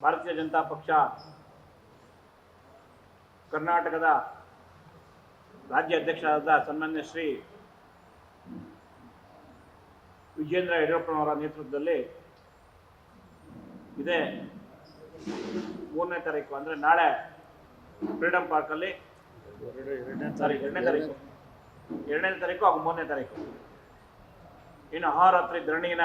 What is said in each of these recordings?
ಭಾರತೀಯ ಜನತಾ ಪಕ್ಷ ಕರ್ನಾಟಕದ ರಾಜ್ಯ ಅಧ್ಯಕ್ಷರಾದ ಸನ್ಮಾನ್ಯ ಶ್ರೀ ವಿಜೇಂದ್ರ ಯಡಿಯೂರಪ್ಪನವರ ನೇತೃತ್ವದಲ್ಲಿ ಇದೇ ಮೂರನೇ ತಾರೀಕು ಅಂದರೆ ನಾಳೆ ಫ್ರೀಡಮ್ ಪಾರ್ಕಲ್ಲಿ ಸಾರಿ ಎರಡನೇ ತಾರೀಕು. ಎರಡನೇ ತಾರೀಕು ಹಾಗೂ ಮೂರನೇ ತಾರೀಕು. ಇನ್ನು ಅಹೋರಾತ್ರಿ ಧರಣಿನ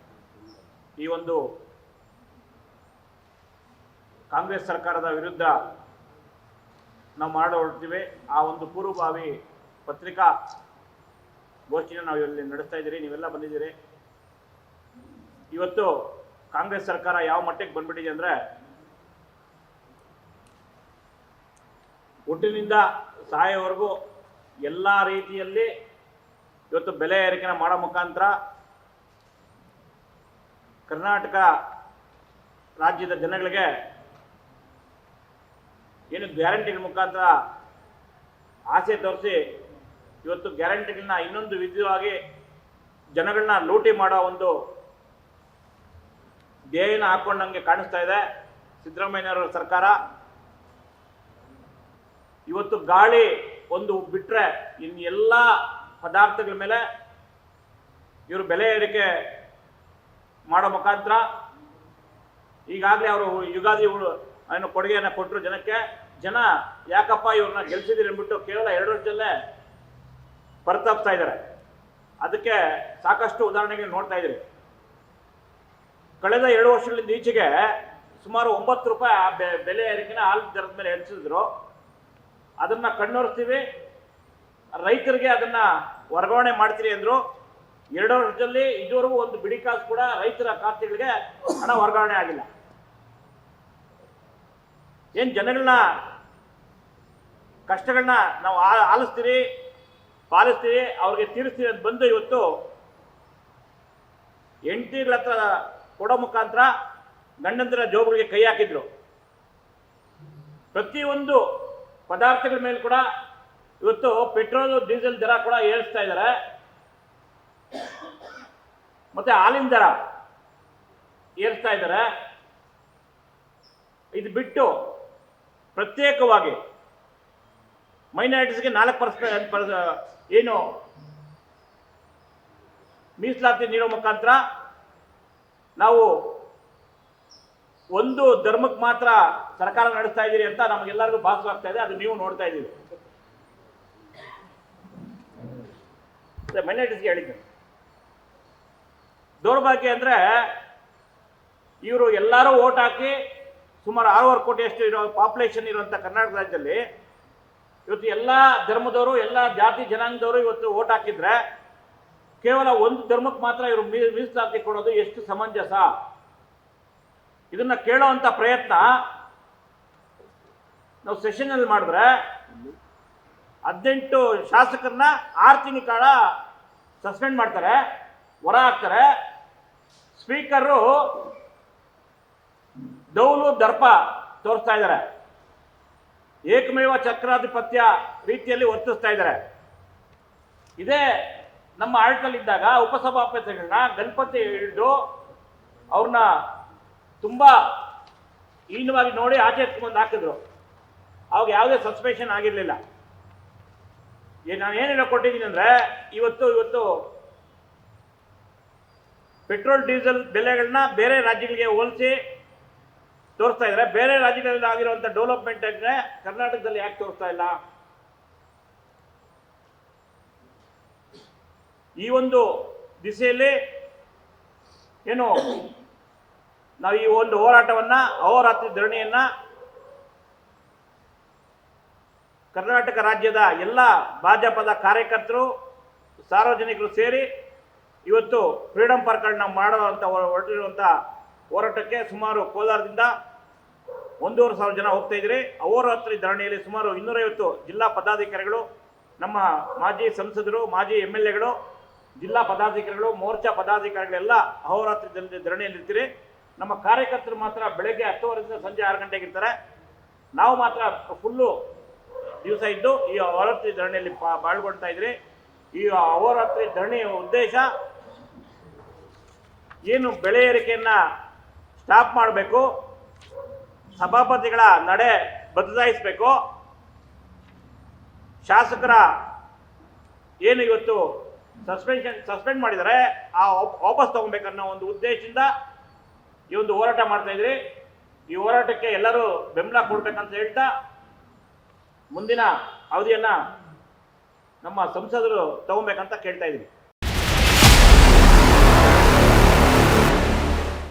ಈ ಒಂದು ಕಾಂಗ್ರೆಸ್ ಸರ್ಕಾರದ ವಿರುದ್ಧ ನಾವು ಮಾಡಿ ಹೊರಡ್ತೀವಿ. ಆ ಒಂದು ಪೂರ್ವಭಾವಿ ಪತ್ರಿಕಾ ಗೋಷ್ಠಿನ ನಾವು ಇಲ್ಲಿ ನಡೆಸ್ತಾ ಇದ್ದೀರಿ. ನೀವೆಲ್ಲ ಬಂದಿದ್ದೀರಿ. ಇವತ್ತು ಕಾಂಗ್ರೆಸ್ ಸರ್ಕಾರ ಯಾವ ಮಟ್ಟಕ್ಕೆ ಬಂದ್ಬಿಟ್ಟಿದೆ ಅಂದರೆ ಹುಟ್ಟಿನಿಂದ ಸಹಾಯವರೆಗೂ ಎಲ್ಲ ರೀತಿಯಲ್ಲಿ ಇವತ್ತು ಬೆಲೆ ಏರಿಕೆನ ಮಾಡೋ ಮುಖಾಂತರ ಕರ್ನಾಟಕ ರಾಜ್ಯದ ಜನಗಳಿಗೆ ಏನು ಗ್ಯಾರಂಟಿಗಳ ಮುಖಾಂತರ ಆಸೆ ತೋರಿಸಿ ಇವತ್ತು ಗ್ಯಾರಂಟಿಗಳನ್ನ ಇನ್ನೊಂದು ವಿಧವಾಗಿ ಜನಗಳನ್ನ ಲೂಟಿ ಮಾಡೋ ಒಂದು ಧ್ಯೇಯನ ಹಾಕೊಂಡಂಗೆ ಕಾಣಿಸ್ತಾ ಇದೆ ಸಿದ್ದರಾಮಯ್ಯನವರ ಸರ್ಕಾರ. ಇವತ್ತು ಗಾಳಿ ಒಂದು ಬಿಟ್ಟರೆ ಇನ್ನು ಎಲ್ಲ ಪದಾರ್ಥಗಳ ಮೇಲೆ ಇವರು ಬೆಲೆ ಏರಿಕೆ ಮಾಡೋ ಮುಖಾಂತರ ಈಗಾಗಲೇ ಅವರು ಯುಗಾದಿ ಏನು ಕೊಡುಗೆಯನ್ನು ಕೊಟ್ಟರು ಜನಕ್ಕೆ. ಜನ, ಯಾಕಪ್ಪ ಇವ್ರನ್ನ ಗೆಲ್ಸಿದ್ದೀರಿ ಅಂದ್ಬಿಟ್ಟು ಕೇವಲ ಎರಡು ವರ್ಷದಲ್ಲೇ ಪರಿತಾಪ್ತಾ ಇದ್ದಾರೆ. ಅದಕ್ಕೆ ಸಾಕಷ್ಟು ಉದಾಹರಣೆಗೆ ನೋಡ್ತಾ ಇದ್ದೀರಿ ಕಳೆದ ಎರಡು ವರ್ಷಗಳಿಂದ ಈಚೆಗೆ ಸುಮಾರು ಒಂಬತ್ತು ರೂಪಾಯಿ ಆ ಬೆಲೆ ಏರಿಕೆನ ಹಾಲು ದರದ ಮೇಲೆ ಹೆಚ್ಚಿಸಿದ್ರು ಅದನ್ನ ಕಣ್ಣೊರೆಸ್ತೀವಿ. ರೈತರಿಗೆ ಅದನ್ನ ವರ್ಗಾವಣೆ ಮಾಡ್ತೀರಿ ಅಂದ್ರು. ಎರಡು ವರ್ಷದಲ್ಲಿ ಇದುವರೆಗೂ ಒಂದು ಬಿಡಿ ಕಾಸು ಕೂಡ ರೈತರ ಖಾತೆಗಳಿಗೆ ಹಣ ವರ್ಗಾವಣೆ ಆಗಿಲ್ಲ. ಏನ್ ಜನಗಳನ್ನ ಕಷ್ಟಗಳನ್ನ ನಾವು ಆಲಿಸ್ತೀರಿ, ಪಾಲಿಸ್ತೀರಿ, ಅವ್ರಿಗೆ ತೀರಿಸ್ತೀವಿ ಅಂತ ಬಂದು ಇವತ್ತು ಹೆಂಡತಿಗಳ ಹತ್ರ ಕೊಡೋ ಮುಖಾಂತರ ಗಂಡಂದಿರ ಜೋಬುಗಳಿಗೆ ಕೈ ಹಾಕಿದ್ರು. ಪ್ರತಿಯೊಂದು ಪದಾರ್ಥಗಳ ಮೇಲೆ ಕೂಡ ಇವತ್ತು ಪೆಟ್ರೋಲ್, ಡೀಸೆಲ್ ದರ ಕೂಡ ಏರಿಸ್ತಾ ಇದ್ದಾರೆ. ಮತ್ತೆ ಹಾಲಿನ ದರ ಏರಿಸ್ತಾ ಇದ್ದಾರೆ. ಇದು ಬಿಟ್ಟು ಪ್ರತ್ಯೇಕವಾಗಿ ಮೈನಾರಿಟೀಸ್ಗೆ ನಾಲ್ಕು ಪರ್ಸೆಂಟ್ ಏನು ಮೀಸಲಾತಿ ನೀಡೋ ಮುಖಾಂತರ ನಾವು ಒಂದು ಧರ್ಮಕ್ಕೆ ಮಾತ್ರ ಸರ್ಕಾರ ನಡೆಸ್ತಾ ಇದ್ದೀರಿ ಅಂತ ನಮಗೆಲ್ಲರಿಗೂ ಭಾಸವಾಗ್ತಾ ಇದೆ. ಅದು ನೀವು ನೋಡ್ತಾ ಇದ್ದೀವಿ ಮೈನಾರಿಟೀಸ್ಗೆ ಹೇಳಿದ್ದೆ. ದೌರ್ಭಾಗ್ಯ ಅಂದರೆ ಇವರು ಎಲ್ಲರೂ ಓಟ್ ಹಾಕಿ ಸುಮಾರು ಆರೂವರೆ ಕೋಟಿಯಷ್ಟು ಇರೋ ಪಾಪ್ಯುಲೇಷನ್ ಇರುವಂಥ ಕರ್ನಾಟಕ ರಾಜ್ಯದಲ್ಲಿ ಇವತ್ತು ಎಲ್ಲ ಧರ್ಮದವರು, ಎಲ್ಲ ಜಾತಿ ಜನಾಂಗದವರು ಇವತ್ತು ಓಟ್ ಹಾಕಿದ್ರೆ ಕೇವಲ ಒಂದು ಧರ್ಮಕ್ಕೆ ಮಾತ್ರ ಇವರು ಮೀಸಲಾತಿ ಕೊಡೋದು ಎಷ್ಟು ಸಮಂಜಸ? ಇದನ್ನ ಕೇಳೋವಂಥ ಪ್ರಯತ್ನ ನಾವು ಸೆಷನಲ್ಲಿ ಮಾಡಿದ್ರೆ ಹದಿನೆಂಟು ಶಾಸಕರನ್ನ ಆರು ತಿಂಗಳ ಕಾಲ ಸಸ್ಪೆಂಡ್ ಮಾಡ್ತಾರೆ, ಹೊರ ಹಾಕ್ತಾರೆ. ಸ್ಪೀಕರು ದೌಲು ದರ್ಪ ತೋರಿಸ್ತಾ ಇದ್ದಾರೆ. ಏಕಮೇವ ಚಕ್ರಾಧಿಪತ್ಯ ರೀತಿಯಲ್ಲಿ ವರ್ತಿಸ್ತಾ ಇದ್ದಾರೆ. ಇದೇ ನಮ್ಮ ಆಡಳಿತದಲ್ಲಿದ್ದಾಗ ಉಪಸಭಾಪತಿಗಳನ್ನ ಗಣಪತಿ ಹಿಡಿದು ಅವ್ರನ್ನ ತುಂಬ ಹೀನವಾಗಿ ನೋಡಿ ಆಚೆ ಎತ್ಕೊಂಡು ಹಾಕಿದ್ರು. ಅವಾಗ ಯಾವುದೇ ಸಸ್ಪೆನ್ಷನ್ ಆಗಿರಲಿಲ್ಲ. ನಾನು ಏನೇನೋ ಕೊಟ್ಟಿದ್ದೀನಿ ಅಂದರೆ, ಇವತ್ತು ಇವತ್ತು ಪೆಟ್ರೋಲ್, ಡೀಸೆಲ್ ಬೆಲೆಗಳನ್ನ ಬೇರೆ ರಾಜ್ಯಗಳಿಗೆ ಹೋಲಿಸಿ ತೋರಿಸ್ತಾ ಇದ್ದಾರೆ. ಬೇರೆ ರಾಜ್ಯಗಳಲ್ಲಿ ಆಗಿರುವಂಥ ಡೆವಲಪ್ಮೆಂಟ್ ಅಂದರೆ ಕರ್ನಾಟಕದಲ್ಲಿ ಯಾಕೆ ತೋರಿಸ್ತಾ ಇಲ್ಲ? ಈ ಒಂದು ದಿಸೆಯಲ್ಲಿ ಏನು, ನಾವು ಈ ಒಂದು ಹೋರಾಟವನ್ನು, ಅಹೋರಾತ್ರಿ ಧರಣಿಯನ್ನ ಕರ್ನಾಟಕ ರಾಜ್ಯದ ಎಲ್ಲ ಭಾಜಪದ ಕಾರ್ಯಕರ್ತರು, ಸಾರ್ವಜನಿಕರು ಸೇರಿ ಇವತ್ತು ಫ್ರೀಡಂ ಪಾರ್ಕ್ಗಳನ್ನ ಮಾಡುವಂಥ ಹೊರಟಿರುವಂಥ ಹೋರಾಟಕ್ಕೆ ಸುಮಾರು ಕೋಲಾರದಿಂದ ಒಂದೂವರೆ ಸಾವಿರ ಜನ ಹೋಗ್ತಾ ಇದ್ರಿ. ಅಹೋರಾತ್ರಿ ಧರಣಿಯಲ್ಲಿ ಸುಮಾರು ಇನ್ನೂರೈವತ್ತು ಜಿಲ್ಲಾ ಪದಾಧಿಕಾರಿಗಳು, ನಮ್ಮ ಮಾಜಿ ಸಂಸದರು, ಮಾಜಿ ಎಂ ಎಲ್ ಎಗಳು, ಜಿಲ್ಲಾ ಪದಾಧಿಕಾರಿಗಳು, ಮೋರ್ಚಾ ಪದಾಧಿಕಾರಿಗಳೆಲ್ಲ ಅಹೋರಾತ್ರಿ ಧರಣಿ- ಧರಣಿಯಲ್ಲಿ ಇರ್ತೀರಿ. ನಮ್ಮ ಕಾರ್ಯಕರ್ತರು ಮಾತ್ರ ಬೆಳಗ್ಗೆ ಹತ್ತುವರೆಯಿಂದ ಸಂಜೆ ಆರು ಗಂಟೆಗೆ ಇರ್ತಾರೆ ನಾವು ಮಾತ್ರ ಫುಲ್ಲು ದಿವಸ ಇದ್ದು ಈ ಅಹೋರಾತ್ರಿ ಧರಣಿಯಲ್ಲಿ ಪಾಲ್ಗೊಳ್ತಾ ಇದ್ರಿ. ಈ ಅಹೋರಾತ್ರಿ ಧರಣಿಯ ಉದ್ದೇಶ ಏನು ಬೆಳೆ ಏರಿಕೆಯನ್ನ ಸ್ಟಾಪ್ ಮಾಡಬೇಕು, ಸಭಾಪತಿಗಳ ನಡೆ ಬದಲಾಯಿಸಬೇಕು. ಶಾಸಕರ ಏನು ಇವತ್ತು ಸಸ್ಪೆನ್ಷನ್ ಸಸ್ಪೆಂಡ್ ಮಾಡಿದರೆ ಆ ವಾಪ್- ವಾಪಸ್ ತಗೊಬೇಕನ್ನೋ ಒಂದು ಉದ್ದೇಶದಿಂದ ಈ ಒಂದು ಹೋರಾಟ ಮಾಡ್ತಾ ಇದ್ರಿ. ಈ ಹೋರಾಟಕ್ಕೆ ಎಲ್ಲರೂ ಬೆಂಬಲ ಕೊಡ್ಬೇಕಂತ ಹೇಳ್ತಾ ಮುಂದಿನ ಅವಧಿಯನ್ನು ನಮ್ಮ ಸಂಸದರು ತಗೊಬೇಕಂತ ಕೇಳ್ತಾ ಇದ್ವಿ